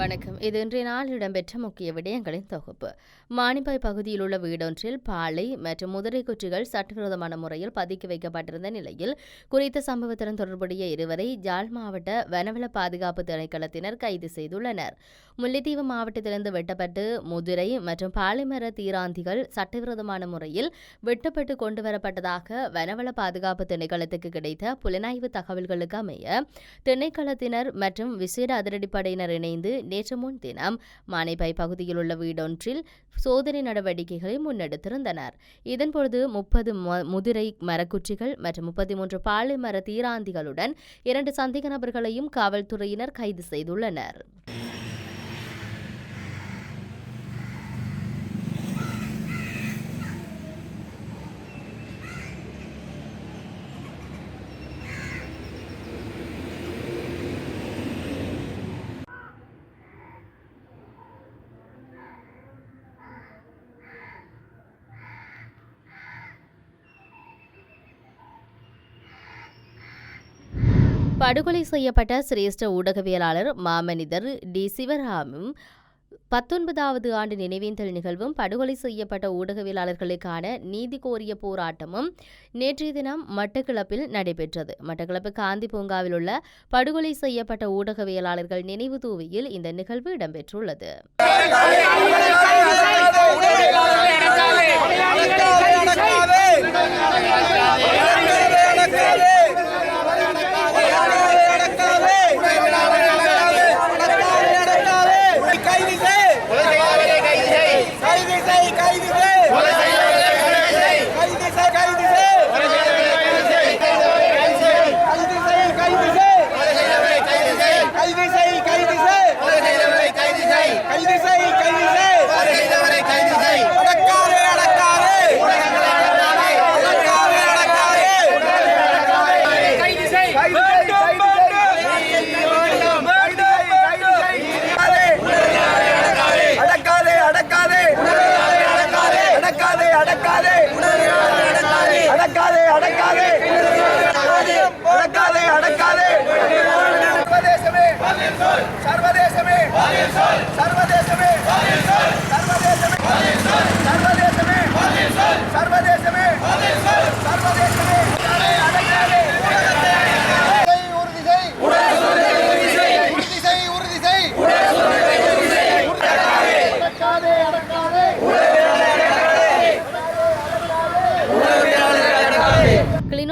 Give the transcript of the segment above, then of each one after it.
வணக்கம். இது இன்றைய நாள் இடம்பெற்ற முக்கிய விடயங்களின் தொகுப்பு. மானிப்பாய் பகுதியில் உள்ள வீடொன்றில் பாலை மற்றும் முதிரை குற்றிகள் சட்டவிரோதமான முறையில் பதுக்கி வைக்கப்பட்டிருந்த நிலையில் குறித்த சம்பவத்துடன் தொடர்புடைய இருவரை ஜாழ் மாவட்ட வனவள பாதுகாப்பு திணைக்களத்தினர் கைது செய்துள்ளனர். முல்லைத்தீவு மாவட்டத்திலிருந்து வெட்டப்பட்டு முதிரை மற்றும் பாலைமர தீராந்திகள் சட்டவிரோதமான முறையில் வெட்டப்பட்டு கொண்டு வரப்பட்டதாக வனவள பாதுகாப்பு திணைக்களத்துக்கு கிடைத்த புலனாய்வு தகவல்களுக்கு அமைய திணைக்களத்தினர் மற்றும் விசேட அதிரடிப்படையினர் இணைந்து நேற்று முன்தினம் மானைபாய் பகுதியில் உள்ள வீடொன்றில் சோதனை நடவடிக்கைகளை முன்னெடுத்திருந்தனர். இதன்பொழுது முப்பது முதிரை மரக்குற்றிகள் மற்றும் முப்பத்தி மூன்று பாலை மர தீராந்திகளுடன் இரண்டு சந்தேக நபர்களையும் காவல்துறையினர் கைது செய்துள்ளனர். படுகொலை செய்யப்பட்ட சிரேஷ்ட ஊடகவியலாளர் மாமனிதர் டி சிவராமும் பத்தொன்பதாவது ஆண்டு நினைவேந்தல் நிகழ்வும் படுகொலை செய்யப்பட்ட ஊடகவியலாளர்களுக்கான நீதி கோரிய போராட்டமும் நேற்றைய தினம் மட்டக்கிளப்பில் நடைபெற்றது மட்டக்களப்பு காந்தி பூங்காவில் உள்ள படுகொலை செய்யப்பட்ட ஊடகவியலாளர்கள் நினைவு தூவியில் இந்த நிகழ்வு இடம்பெற்றுள்ளது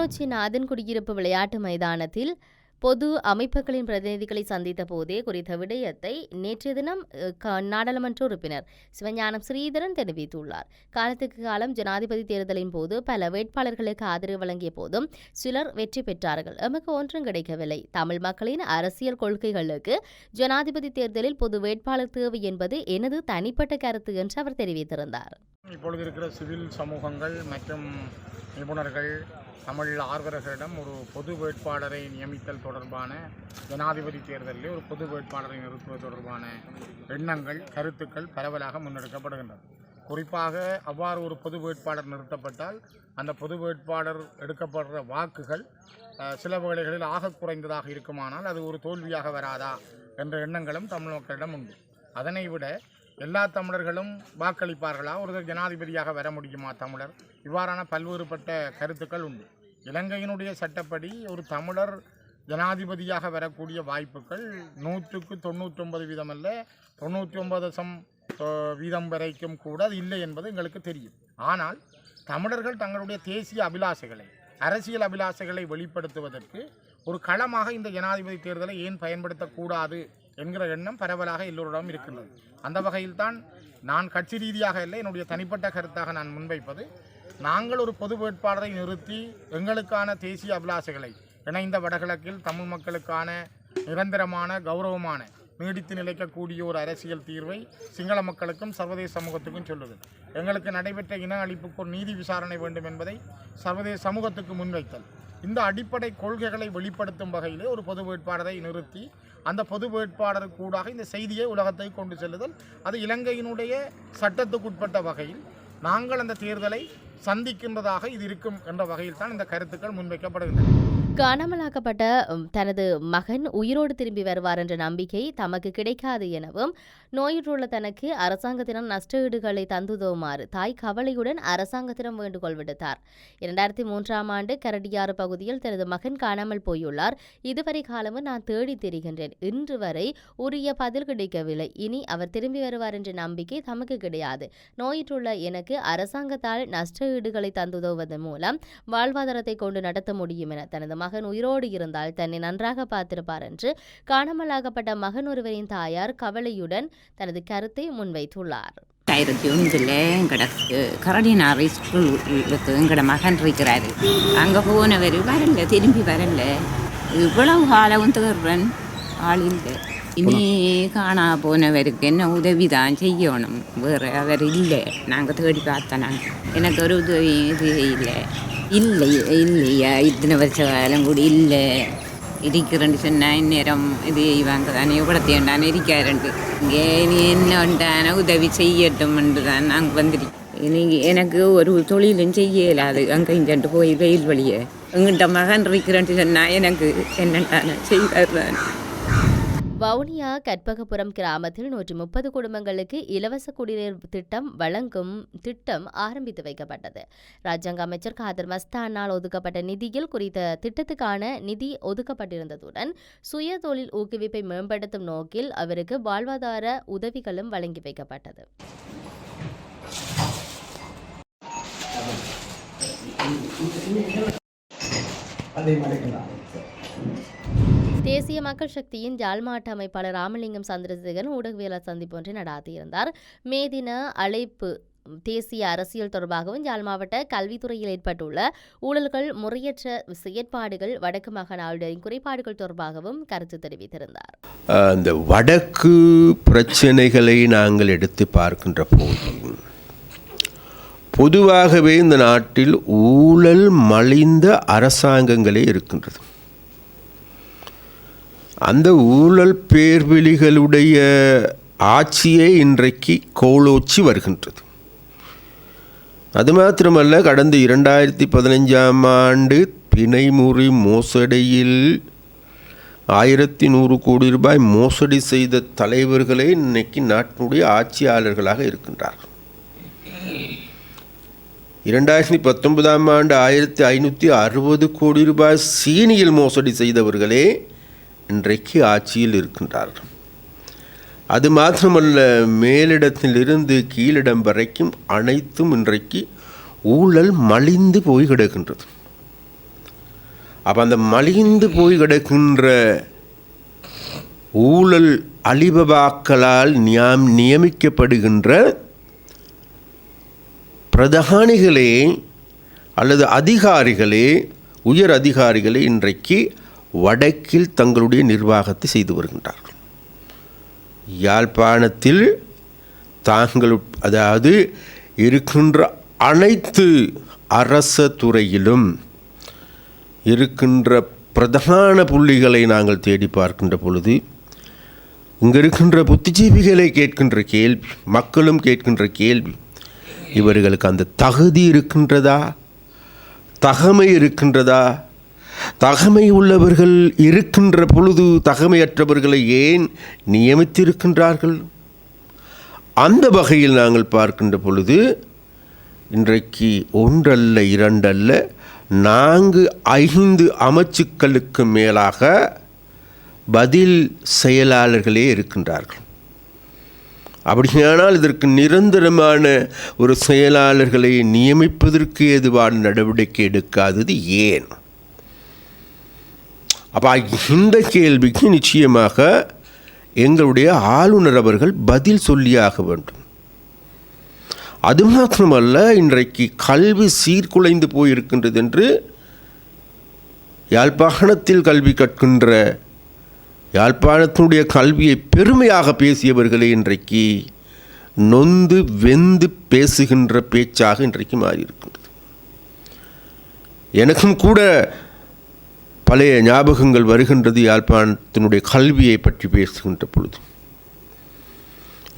கிளிநொச்சி நாதன் குடியிருப்பு விளையாட்டு மைதானத்தில் பொது அமைப்புகளின் பிரதிநிதிகளை சந்தித்த போதே குறித்த விடயத்தை நேற்றைய தினம் நாடாளுமன்ற உறுப்பினர் சிவஞானம் ஸ்ரீதரன் தெரிவித்துள்ளார். காலத்துக்கு காலம் ஜனாதிபதி தேர்தலின் போது பல வேட்பாளர்களுக்கு ஆதரவு வழங்கிய போதும் சிலர் வெற்றி பெற்றார்கள். எமக்கு ஒன்றும் கிடைக்கவில்லை. தமிழ் மக்களின் அரசியல் கொள்கைகளுக்கு ஜனாதிபதி தேர்தலில் பொது வேட்பாளர் தேவை என்பது எனது தனிப்பட்ட கருத்து என்று அவர் தெரிவித்திருந்தார். இப்பொழுது இருக்கிற சிவில் சமூகங்கள் மற்றும் நிபுணர்கள் தமிழ் ஆர்வலர்களிடம் ஒரு பொது வேட்பாளரை நியமித்தல் தொடர்பான ஜனாதிபதி தேர்தலில் ஒரு பொது வேட்பாளரை நிறுத்துவது தொடர்பான எண்ணங்கள் கருத்துக்கள் பரவலாக முன்னெடுக்கப்படுகின்றன. குறிப்பாக அவ்வாறு ஒரு பொது வேட்பாளர் நிறுத்தப்பட்டால் அந்த பொது வேட்பாளர் எடுக்கப்படுற வாக்குகள் சில வேளைகளில் ஆக குறைந்ததாக இருக்குமானால் அது ஒரு தோல்வியாக வராதா என்ற எண்ணங்களும் தமிழ் மக்களிடம் உண்டு. அதனை விட எல்லா தமிழர்களும் வாக்களிப்பார்களா? ஒரு ஜனாதிபதியாக வர முடியுமா தமிழர்? இவ்வாறான பல்வேறுபட்ட கருத்துக்கள் உண்டு. இலங்கையினுடைய சட்டப்படி ஒரு தமிழர் ஜனாதிபதியாக வரக்கூடிய வாய்ப்புகள் நூற்றுக்கு தொண்ணூற்றொன்பது வீதம் அல்ல தொண்ணூற்றி ஒன்பது தசம் வீதம் வரைக்கும் கூட அது இல்லை என்பது எங்களுக்கு தெரியும். ஆனால் தமிழர்கள் தங்களுடைய தேசிய அபிலாஷைகளை அரசியல் அபிலாஷைகளை வெளிப்படுத்துவதற்கு ஒரு களமாக இந்த ஜனாதிபதி தேர்தலை ஏன் பயன்படுத்தக்கூடாது? என்கிற எண்ணம் பரவலாக எல்லோரிடம் இருக்கின்றது. அந்த வகையில்தான் நான் கட்சி ரீதியாக இல்லை என்னுடைய தனிப்பட்ட கருத்தாக நான் முன்வைப்பது. நாங்கள் ஒரு பொது வேட்பாளரை நிறுத்தி எங்களுக்கான தேசிய அபிலாசைகளை இணைந்த வடகிழக்கில் தமிழ் மக்களுக்கான நிரந்தரமான கௌரவமான நீடித்து நிலைக்கக்கூடிய ஒரு அரசியல் தீர்வை சிங்கள மக்களுக்கும் சர்வதேச சமூகத்துக்கும் சொல்லுது எங்களுக்கு நடைபெற்ற இன அழிப்புக்கு ஒரு நீதி விசாரணை வேண்டும் என்பதை சர்வதேச சமூகத்துக்கு முன்வைத்தல். இந்த அடிப்படை கொள்கைகளை வெளிப்படுத்தும் வகையிலே ஒரு பொது வேட்பாளரை நிறுத்தி அந்த பொது வேட்பாளர் கூடாக இந்த செய்தியை உலகத்தை கொண்டு செல்லுதல். அது இலங்கையினுடைய சட்டத்துக்குட்பட்ட வகையில் நாங்கள் அந்த தேர்தலை சந்திக்கின்றதாக இது இருக்கும் என்ற வகையில் தான் இந்த கருத்துக்கள் முன்வைக்கப்படுகின்றன. காணாமலாக்கப்பட்ட தனது மகன் உயிரோடு திரும்பி வருவார் என்ற நம்பிக்கை தமக்கு கிடைக்காது எனவும் நோயுற்றுள்ள தனக்கு அரசாங்கத்திடம் நஷ்டஈடுகளை தந்துதோமாறு தாய் கவலையுடன் அரசாங்கத்திடம் வேண்டுகோள் விடுத்தார். இரண்டாயிரத்தி மூன்றாம் ஆண்டு கரடியாறு பகுதியில் தனது மகன் காணாமல் போயுள்ளார். இதுவரை காலமும் நான் தேடி திரிகின்றேன். இன்று வரை உரிய பதில் கிடைக்கவில்லை. இனி அவர் திரும்பி வருவார் என்ற நம்பிக்கை தமக்கு கிடையாது. நோயுற்றுள்ள எனக்கு அரசாங்கத்தால் நஷ்டஈடுகளை தந்துதவுவதன் மூலம் வாழ்வாதாரத்தை கொண்டு நடத்த முடியும் என தனது மகன் உயிரோடு இருந்தால் தன்னை நன்றாக பார்த்திருப்பார் என்று காணாமலாகப்பட்ட மகன் ஒருவரின் தாயார் கவலையுடன் தனது கருத்தை முன்வைத்துள்ளார். ஆயிரத்தி ஒன்றில் எங்கட கரடினார் ஸ்கூலுக்கு எங்கட மகன் இருக்கிறார். அங்கே போனவர் வரல திரும்பி வரல. இவ்வளவு காலம் தேர்றன் ஆள் இல்லை. இனி காணா போனவருக்கு என்ன உதவி தான் செய்யணும்? வேறு அவர் இல்லை. நாங்கள் தேடி பார்த்தோம் நாங்கள் எனக்கு ஒரு உதவி இது இல்லை. இல்லை இல்லையா? இத்தனை வருஷ காலம் கூட இல்லை. இருக்கிறேன்னு சொன்னால் இந்நேரம் இது இவங்க தானே இவ்வளோத்தையும் இருக்காருண்டு இங்கே நீ என்ன உதவி செய்யட்டும்ன்று தான் நாங்கள் வந்துருக்கோம் இனி எனக்கு ஒரு தொழிலும் செய்ய இயலாது அங்கே இங்கேட்டு போய் வெயில் வழியே எங்கிட்ட மகன் இருக்கிறேன்ட்டு சொன்னால் எனக்கு என்னென்ன செய்வார் தான் வவுனியா கற்பகபுரம் கிராமத்தில் நூற்றி முப்பது குடும்பங்களுக்கு இலவச குடிநீர் திட்டம் வழங்கும் திட்டம் ஆரம்பித்து வைக்கப்பட்டது. ராஜாங்க அமைச்சர் காதர் மஸ்தானால் ஒதுக்கப்பட்ட நிதியில் குறித்த திட்டத்துக்கான நிதி ஒதுக்கப்பட்டிருந்ததுடன் சுய தொழில் ஊக்குவிப்பை மேம்படுத்தும் நோக்கில் அவருக்கு வாழ்வாதார உதவிகளும் வழங்கி வைக்கப்பட்டது. அதை மறைக்கலாம் தேசிய மக்கள் சக்தியின் ஜாழ் மாவட்ட அமைப்பாளர் ராமலிங்கம் சந்திரசேகரன் ஊடகவியலர் சந்திப்பு ஒன்றை நடாத்தியிருந்தார். மே தின அழைப்பு தேசிய அரசியல் தொடர்பாகவும் யாழ் மாவட்ட கல்வித்துறையில் ஏற்பட்டுள்ள ஊழல்கள் முறையற்ற செயற்பாடுகள் வடக்கு மாகாண ஆளுநரின் குறைபாடுகள் தொடர்பாகவும் கருத்து தெரிவித்திருந்தார். அந்த வடக்கு பிரச்சனைகளை நாங்கள் எடுத்து பார்க்கின்ற போது பொதுவாகவே இந்த நாட்டில் ஊழல் மலிந்த அரசாங்கங்களே இருக்கின்றது. அந்த ஊழல் பேர்வெளிகளுடைய ஆட்சியே இன்றைக்கு கோலோச்சி வருகின்றது. அது மாத்திரமல்ல கடந்த இரண்டாயிரத்தி பதினைஞ்சாம் ஆண்டு பிணைமுறி மோசடியில் ஆயிரத்தி நூறு கோடி ரூபாய் மோசடி செய்த தலைவர்களே இன்னைக்கு நாட்டினுடைய ஆட்சியாளர்களாக இருக்கின்றார்கள். இரண்டாயிரத்தி பத்தொன்பதாம் ஆண்டு ஆயிரத்தி ஐநூற்றி அறுபது கோடி ரூபாய் சீனியில் மோசடி செய்தவர்களே இன்றைக்கு ஆட்சியில் இருக்கின்றார் அது மாத்திரமல்ல மேலிடத்திலிருந்து கீழிடம் வரைக்கும் அனைத்தும் இன்றைக்கு ஊழல் மலிந்து போய் கிடக்கின்றது. அப்போ அந்த மலிந்து போய் கிடக்கின்ற ஊழல் அலிபபாக்களால் நியாம் நியமிக்கப்படுகின்ற பிரதானிகளே அல்லது அதிகாரிகளே உயர் அதிகாரிகளே இன்றைக்கு வடக்கில் தங்களுடைய நிர்வாகத்தை செய்து வருகின்றார்கள். யாழ்ப்பாணத்தில் தாங்கள் அதாவது இருக்கின்ற அனைத்து அரச துறையிலும் இருக்கின்ற பிரதான புள்ளிகளை நாங்கள் தேடி பார்க்கின்ற பொழுது இங்கே இருக்கின்ற புத்திஜீவிகளை கேட்கின்ற கேள்வி மக்களும் கேட்கின்ற கேள்வி இவர்களுக்கு அந்த தகுதி இருக்கின்றதா? தகமை இருக்கின்றதா? தகமை உள்ளவர்கள் இருக்கின்ற பொழுது தகமையற்றவர்களை ஏன் நியமித்திருக்கின்றார்கள்? அந்த வகையில் நாங்கள் பார்க்கின்ற பொழுது இன்றைக்கு ஒன்றல்ல இரண்டல்ல நான்கு ஐந்து அமைச்சுக்களுக்கு மேலாக பதில் செயலாளர்களே இருக்கின்றார்கள். அப்படியானால் இதற்கு நிரந்தரமான ஒரு செயலாளர்களை நியமிப்பதற்கு ஏதுவான நடவடிக்கை எடுக்காதது ஏன்? அப்போ இந்த கேள்விக்கு நிச்சயமாக எங்களுடைய ஆளுநர் அவர்கள் பதில் சொல்லியாக வேண்டும். அது மாத்திரமல்ல இன்றைக்கு கல்வி சீர்குலைந்து போயிருக்கின்றது என்று யாழ்ப்பாணத்தில் கல்வி கற்கின்ற யாழ்ப்பாணத்தினுடைய கல்வியை பெருமையாக பேசியவர்களே இன்றைக்கு நொந்து வெந்து பேசுகின்ற பேச்சாக இன்றைக்கு மாறியிருக்கின்றது. எனக்கும் கூட பழைய ஞாபகங்கள் வருகின்றது யாழ்ப்பாணத்தினுடைய கல்வியை பற்றி பேசுகின்ற பொழுது.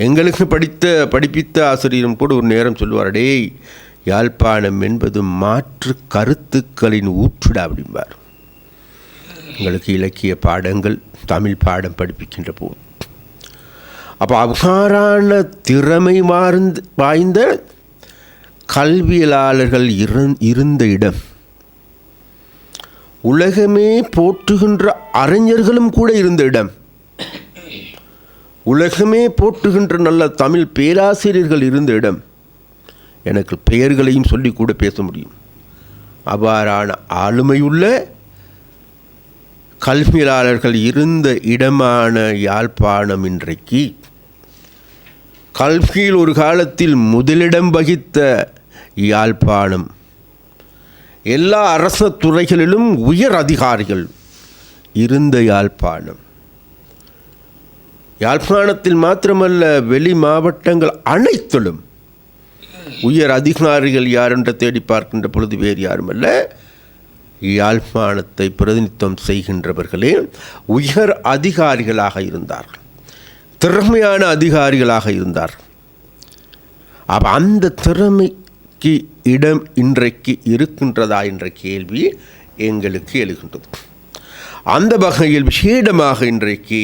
எங்களுக்கு படித்த படிப்பித்த ஆசிரியரும் கூட ஒரு நேரம் சொல்லுவார் டேய் யாழ்ப்பாணம் என்பது மாற்று கருத்துக்களின் ஊற்றுடா அப்படிம்பார். எங்களுக்கு இலக்கிய பாடங்கள் தமிழ் பாடம் படிப்பிக்கின்ற போது. அப்போ அவ்வாறான திறமை வாய்ந்த கல்வியலாளர்கள் இருந்த இடம் உலகமே போற்றுகின்ற அறிஞர்களும் கூட இருந்த இடம். உலகமே போற்றுகின்ற நல்ல தமிழ் பேராசிரியர்கள் இருந்த இடம். எனக்கு பெயர்களையும் சொல்லி கூட பேச முடியும். அவ்வாறான ஆளுமையுள்ள கல்வியாளர்கள் இருந்த இடமான யாழ்ப்பாணம் இன்றைக்கு கல்வியில் ஒரு காலத்தில் முதலிடம் வகித்த யாழ்ப்பாணம் எல்லா அரச துறைகளிலும் உயர் அதிகாரிகள் இருந்த யாழ்ப்பாணம். யாழ்ப்பாணத்தில் மாத்திரமல்ல வெளி மாவட்டங்கள் அனைத்திலும் உயர் அதிகாரிகள் யார் தேடி பார்க்கின்ற பொழுது வேறு யாருமல்ல யாழ்ப்பாணத்தை பிரதிநிதித்துவம் செய்கின்றவர்களே உயர் அதிகாரிகளாக இருந்தார்கள். திறமையான அதிகாரிகளாக இருந்தார்கள். அப்போ அந்த திறமை திறமைக்கு இடம் இன்றைக்கு இருக்கின்றதா என்ற கேள்வி எங்களுக்கு எழுகின்றது. அந்த வகையில் விசேடமாக இன்றைக்கு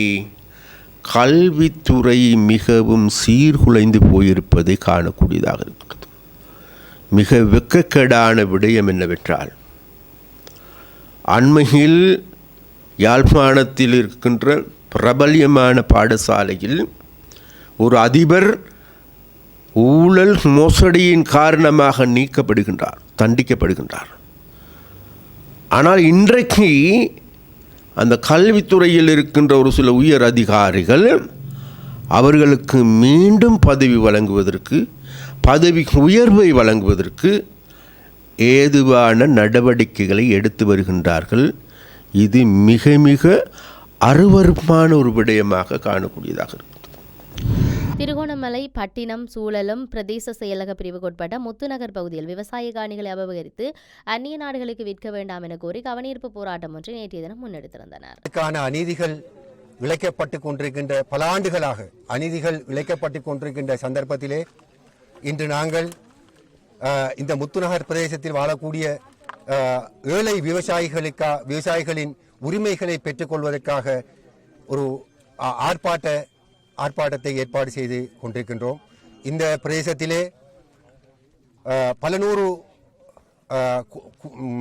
கல்வித்துறை மிகவும் சீர்குலைந்து போயிருப்பதை காணக்கூடியதாக இருக்கிறது மிக வெக்கக்கேடான விடயம் என்னவென்றால் அண்மையில் யாழ்ப்பாணத்தில் இருக்கின்ற பிரபல்யமான பாடசாலையில் ஒரு அதிபர் ஊழல் மோசடியின் காரணமாக நீக்கப்படுகின்றார் தண்டிக்கப்படுகின்றார். ஆனால் இன்றைக்கு அந்த கல்வித்துறையில் இருக்கின்ற ஒரு சில உயர் அதிகாரிகள் அவர்களுக்கு மீண்டும் பதவி வழங்குவதற்கு பதவி உயர்வை வழங்குவதற்கு ஏதுவான நடவடிக்கைகளை எடுத்து வருகின்றார்கள். இது மிக மிக அருவருப்பான ஒரு விடயமாக காணக்கூடியதாக இருக்கும் திருகோணமலை பட்டினம் சூழலும் பிரதேச செயலக பிரிவுக்குட்பட்ட முத்துநகர் பகுதியில் விவசாய காணிகளை அபகரித்து அந்நிய நாடுகளுக்கு விற்க வேண்டாம் என கோரி கவனீர்ப்பு போராட்டம் ஒன்றை நேற்றைய தினம் முன்னெடுத்திருந்தனர். இதற்கான அநீதிகள் இழைக்கப்பட்டு கொண்டிருக்கின்ற பல ஆண்டுகளாக அநீதிகள் இழைக்கப்பட்டு கொண்டிருக்கின்ற சந்தர்ப்பத்திலே இன்று நாங்கள் இந்த முத்துநகர் பிரதேசத்தில் வாழக்கூடிய ஏழை விவசாயிகளுக்கா விவசாயிகளின் உரிமைகளை பெற்றுக்கொள்வதற்காக ஒரு ஆர்ப்பாட்ட ஆர்ப்பாட்டத்தை ஏற்பாடு செய்து கொண்டிருக்கின்றோம். இந்த பிரதேசத்திலே பல நூறு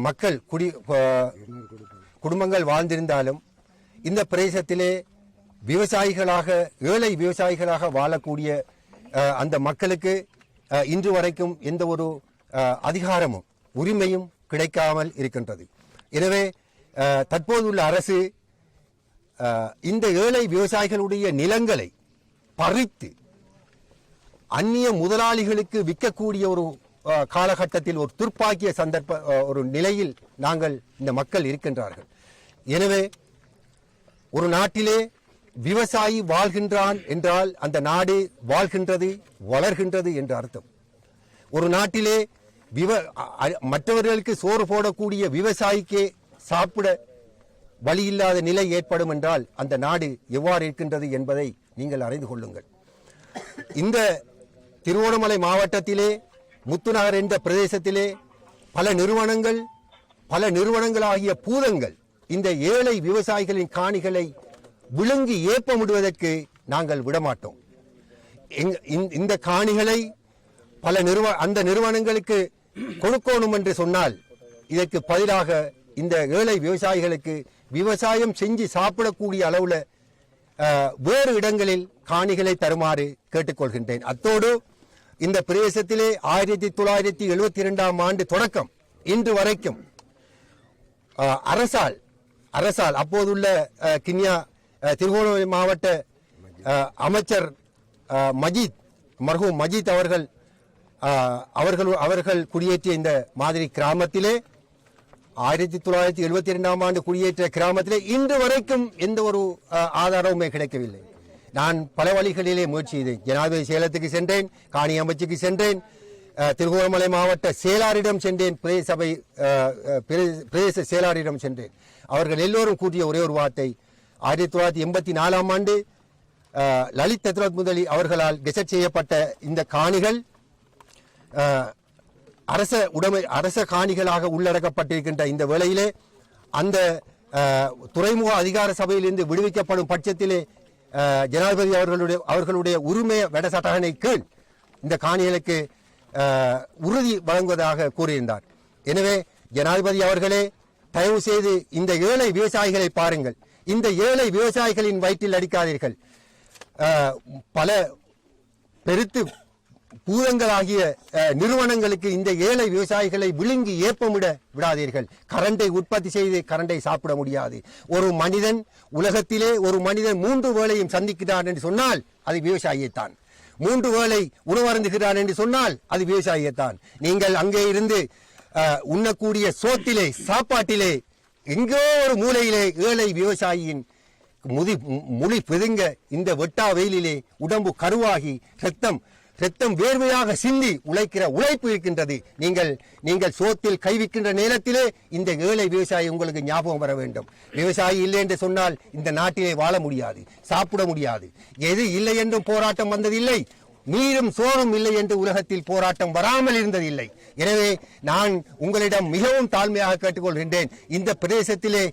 மக்கள் குடி குடும்பங்கள் வாழ்ந்திருந்தாலும் இந்த பிரதேசத்திலே விவசாயிகளாக ஏழை விவசாயிகளாக வாழக்கூடிய அந்த மக்களுக்கு இன்று வரைக்கும் எந்த ஒரு அதிகாரமும் உரிமையும் கிடைக்காமல் இருக்கின்றது. எனவே தற்போதுள்ள அரசு இந்த ஏழை விவசாயிகளுடைய நிலங்களை பறித்து அந்நிய முதலாளிகளுக்கு விற்கக்கூடிய ஒரு காலகட்டத்தில் ஒரு துர்ப்பாக்கிய சந்தர்ப்ப ஒரு நிலையில் நாங்கள் இந்த மக்கள் இருக்கின்றார்கள். எனவே ஒரு நாட்டிலே விவசாயி வாழ்கின்றான் என்றால் அந்த நாடு வாழ்கின்றது வளர்கின்றது என்று அர்த்தம். ஒரு நாட்டிலே விவ மற்றவர்களுக்கு சோறு போடக்கூடிய விவசாயிக்கே சாப்பிட வழி இல்லாத நிலை ஏற்படும் என்றால் அந்த நாடு எவ்வாறு இருக்கின்றது என்பதை நீங்கள் அறிந்து கொள்ளுங்கள். இந்த திருவோணமலை மாவட்டத்திலே முத்துநகர் என்ற பிரதேசத்திலே பல நிறுவனங்கள் பல நிறுவனங்களாகிய பூதங்கள் இந்த ஏழை விவசாயிகளின் காணிகளை விழுங்கி ஏப்பமிடுவதற்கு நாங்கள் விடமாட்டோம். இந்த- இந்த காணிகளை பல நிறுவ அந்த நிறுவனங்களுக்கு கொடுக்கணும் என்று சொன்னால் இதற்கு பதிலாக இந்த ஏழை விவசாயிகளுக்கு விவசாயம் செஞ்சு சாப்பிடக்கூடிய அளவில் வேறு இடங்களில் காணிகளை தருமாறு கேட்டுக்கொள்கின்றேன். அத்தோடு இந்த பிரதேசத்திலே ஆயிரத்தி தொள்ளாயிரத்தி எழுபத்தி இரண்டாம் ஆண்டு தொடக்கம் இன்று வரைக்கும் அரசால் அரசால் அப்போதுள்ள கிண்ணியா திருகோணமலை மாவட்ட அமைச்சர் மஜீத் மர்ஹூம் மஜீத் அவர்கள் அவர்கள் அவர்கள் குடியேற்றிய இந்த மாதிரி கிராமத்திலே ஆயிரத்தி தொள்ளாயிரத்தி எழுபத்தி இரண்டாம் ஆண்டு குடியேற்ற கிராமத்திலே இன்று வரைக்கும் எந்த ஒரு ஆதாரமுமே கிடைக்கவில்லை. நான் பல வழிகளிலே முயற்சி செய்தேன். ஜனாதிபதி சேலத்துக்கு சென்றேன் காணி அமைச்சுக்கு சென்றேன் திருகோணமலை மாவட்ட செயலாளரிடம் சென்றேன் பிரதேச சபை பிரதேச செயலாளரிடம் சென்றேன். அவர்கள் எல்லோரும் கூறிய ஒரே ஒரு வார்த்தை ஆயிரத்தி தொள்ளாயிரத்தி எண்பத்தி நாலாம் ஆண்டு லலித் தத்ரத் முதலி அவர்களால் கெசட் செய்யப்பட்ட இந்த காணிகள் அரச உடைமை அரச காணிகளாக உள்ளடக்கப்பட்டிருக்கின்ற இந்த வேளையிலே அந்த துறைமுக அதிகார சபையிலிருந்து விடுவிக்கப்படும் பட்சத்திலே ஜனாதிபதி அவர்களுடைய அவர்களுடைய உரிமை வெடசட்டகனை கீழ் இந்த காணிகளுக்கு உறுதி வழங்குவதாக கூறியிருந்தார். எனவே ஜனாதிபதி அவர்களே தயவு செய்து இந்த ஏழை விவசாயிகளை பாருங்கள். இந்த ஏழை விவசாயிகளின் வயிற்றில் அடிக்காதீர்கள். பல பெருத்து பூதங்களாகிய நிறுவனங்களுக்கு இந்த ஏழை விவசாயிகளை விழுங்கி ஏப்பமிட விடாதீர்கள். கரண்டை உற்பத்தி செய்து கரண்டை சாப்பிட முடியாது. ஒரு மனிதன் உலகத்திலே ஒரு மனிதன் மூன்று வேளையும் சந்திக்கிறான் என்று சொன்னால் அது விவசாயியைத்தான். மூன்று வேளை உணவருந்துகிறான் என்று சொன்னால் அது விவசாயியைத்தான். நீங்கள் அங்கே இருந்து அஹ், உண்ணக்கூடிய சோத்திலே சாப்பாட்டிலே எங்கோ ஒரு மூலையிலே ஏழை விவசாயியின் முதி மு- முடி இந்த வெட்டா வெயிலிலே உடம்பு கருவாகி ரத்தம் ரத்தம் வேர்வையாக சிந்தி உழைக்கிற உழைப்பு இருக்கின்றது. நீங்கள் நீங்கள் சோத்தில் கைவிக்கின்ற நேரத்திலே இந்த ஏழை விவசாயி உங்களுக்கு ஞாபகம் வர வேண்டும். விவசாயி இல்லை என்று சொன்னால் இந்த நாட்டிலே வாழ முடியாது சாப்பிட முடியாது. எது இல்லை என்றும் போராட்டம் வந்ததில்லை. நீரும் சோறும் இல்லை என்று உலகத்தில் போராட்டம் வராமல் இருந்ததில்லை. எனவே நான் உங்களிடம் மிகவும் தாழ்மையாக கேட்டுக்கொள்கின்றேன். இந்த பிரதேசத்திலே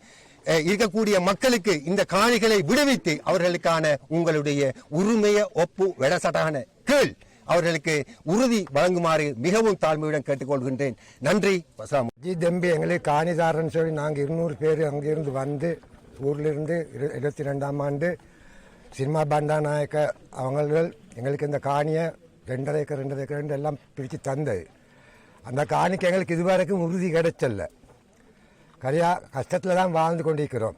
இருக்கக்கூடிய மக்களுக்கு இந்த காணிகளை விடுவித்து அவர்களுக்கான உங்களுடைய உரிமைய ஒப்பு வெடசட்டான கீழ். அவர்களுக்கு உறுதி வழங்குமாறு மிகவும் தாழ்மையுடன் கேட்டுக்கொள்கின்றேன். நன்றி வசலாம். ஜி தம்பி எங்களுக்கு காணிதாரன்னு சொல்லி நாங்கள் இருநூறு பேர் அங்கிருந்து வந்து ஊர்லேருந்து இரு இருபத்தி ரெண்டாம் ஆண்டு சினிமா பண்டாநாயக்க அவங்கள் எங்களுக்கு இந்த காணியை ரெண்டரை ஏக்கர் ரெண்டரை ஏக்கர் ரெண்டு எல்லாம் பிரித்து தந்தது. அந்த காணிக்கு எங்களுக்கு இதுவரைக்கும் உறுதி கிடைச்சல கரையா கஷ்டத்தில் தான் வாழ்ந்து கொண்டிருக்கிறோம்.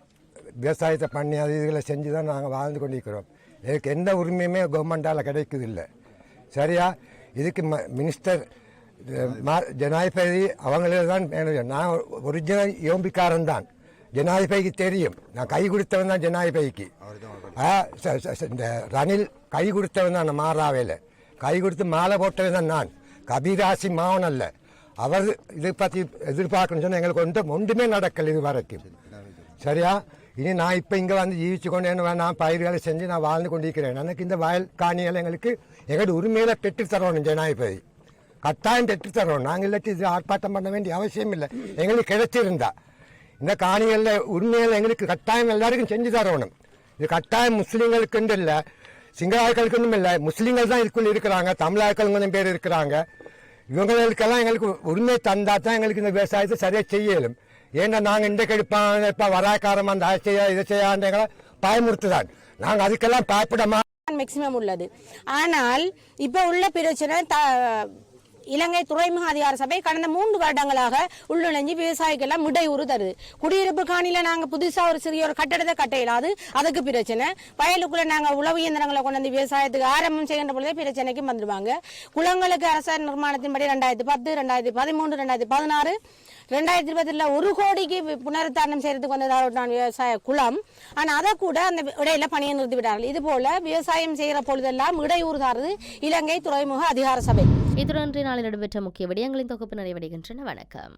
விவசாயத்தை பண்ணி அது இதுகளை செஞ்சு தான் நாங்கள் வாழ்ந்து கொண்டிருக்கிறோம். எனக்கு எந்த உரிமையுமே கவர்மெண்டால் கிடைக்குது இல்லை சரியா? இதுக்கு மினிஸ்டர் ஜனாதிபதி அவங்களே தான் வேணும். நான் ஒரிஜினல் யோம்பிக்காரன் தான். ஜனாதிபதிக்கு தெரியும். நான் கை கொடுத்தவன் தான் ஜனாதிபதிக்கு. இந்த ரணில் கை கொடுத்தவன் தான் மாறாவேல. கை கொடுத்து மாலை போட்டவன் தான் நான். கபிராசி மாவன் அல்ல. அவர் இதை பற்றி எதிர்பார்க்கணும்னு சொன்னால் எங்களுக்கு ஒன்றும் ஒன்றுமே நடக்கல இது வரைக்கும். சரியா? இனி நான் இப்போ இங்கே வந்து ஜீவிச்சு கொண்டு என்ன நான் பயிர்களை செஞ்சு நான் வாழ்ந்து கொண்டிருக்கிறேன் எனக்கு இந்த வயல் காணிகள் எங்களுக்கு எங்களுடைய உரிமையில பெற்று தரணும் ஜனாதிபதி கட்டாயம் பெற்று தரணும் நாங்கள் இல்லாட்டி இது ஆர்ப்பாட்டம் பண்ண வேண்டிய அவசியம் இல்லை எங்களுக்கு கிடைச்சிருந்தா இந்த காணிகளில் உரிமைகள் எங்களுக்கு கட்டாயம் எல்லாருக்கும் செஞ்சு தரணும் இது கட்டாயம் முஸ்லீம்களுக்குன்னு இல்லை சிங்களாக்களுக்குன்னு இல்லை முஸ்லீம்கள் தான் இதுக்குள்ள இருக்கிறாங்க தமிழாக்கள் கொஞ்சம் பேர் இருக்கிறாங்க இவங்களுக்கெல்லாம் எங்களுக்கு உரிமை தந்தா தான் எங்களுக்கு இந்த விவசாயத்தை சரியாக செய்யலும் ஏன்னா நாங்கள் இந்த கெடுப்பான் இப்போ வராக்காரமா அந்த அதை செய்ய இதை செய்யாண்டங்களை பயமுறுத்துதான். நாங்கள் அதுக்கெல்லாம் பயப்படமா மேக்சிமம் உள்ளது. ஆனால் இப்போ உள்ள பிரச்சனை த இலங்கை துறைமுக அதிகார சபை கடந்த மூன்று வருடங்களாக உள்நுழைஞ்சு விவசாயிகள்லாம் இடையூறு தருது குடியிருப்பு காணியில நாங்க புதுசா ஒரு சிறிய ஒரு கட்டடத்தை கட்ட இயலாது. அதுக்கு பிரச்சனை. வயலுக்குள்ள நாங்க உழவு இயந்திரங்களை கொண்டு வந்து விவசாயத்துக்கு ஆரம்பம் செய்கின்ற பொழுதே பிரச்சனைக்கு வந்துடுவாங்க குளங்களுக்கு அரச நிர்மாணத்தின்படி ரெண்டாயிரத்தி பத்து ரெண்டாயிரத்தி பதிமூன்று ரெண்டாயிரத்தி பதினாறு ரெண்டாயிரத்தி இருபதுல ஒரு கோடிக்கு புனருத்தாரணம் செய்யறதுக்கு வந்ததாக விவசாய குளம். ஆனால் அதை கூட அந்த இடையில பணியை நிறுத்தி விட்டார்கள். இது போல விவசாயம் செய்கிற பொழுதெல்லாம் இடையூறு தாரது இலங்கை துறைமுக அதிகார சபை. இத்துடன் நாளில் நடைபெற்ற முக்கிய விடயங்களின் தொகுப்பு நிறைவடைகின்றன. வணக்கம்.